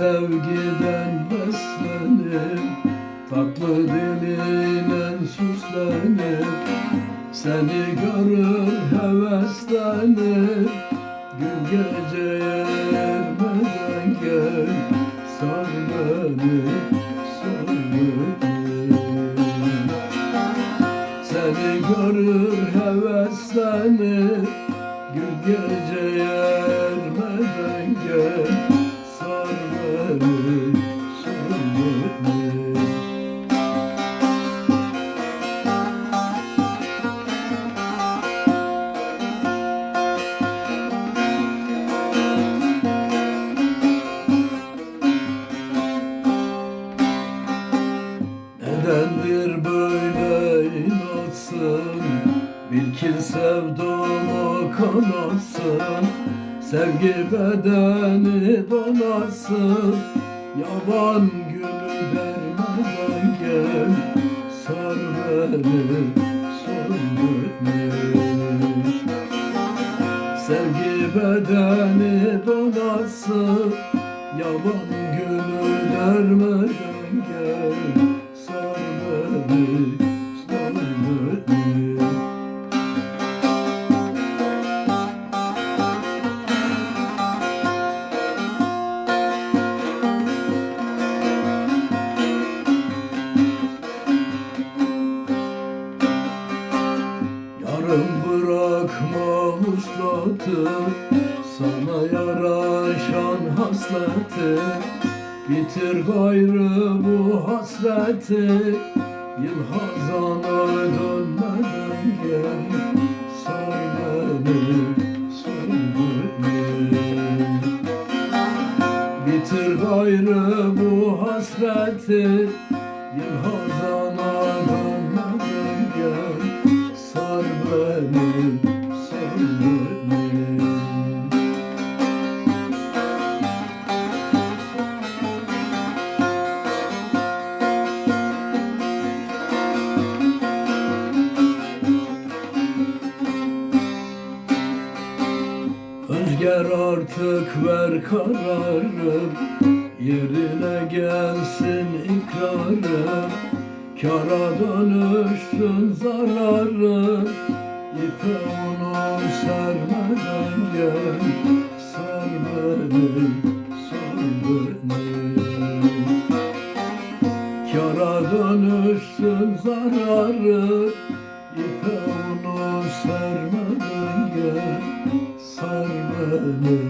sevgiden beslenip Tatlı diliyle süslenip Seni görür heveslenip Gün gece ermeden gel Sar beni, sar beni. Seni görür heveslenip Gün gece ermeden gel Nedendir böyle inatsın. Bil ki sevdama kanatsın. Sevgi bedeni donarsın Yaban gülü dermeden gel. Sar beni, sar beni. Sevgi bedeni donarsın Yaban gülü dermeden gel vuslatı Sana yaraşan hasleti Bitir gayrı bu hasreti Yıl hazana dönmeden gel Sar beni, sar beni. Bitir gayrı bu hasreti Yıl hazana dönmeden gel Sar beni, sar Özger artık ver kararım Yerine gelsin ikrarım Kara dönüşsün zararım İpe onu sermeden gel. Sar beni, sar beni Kara dönüşsün zararı İpe onu sermeden görünür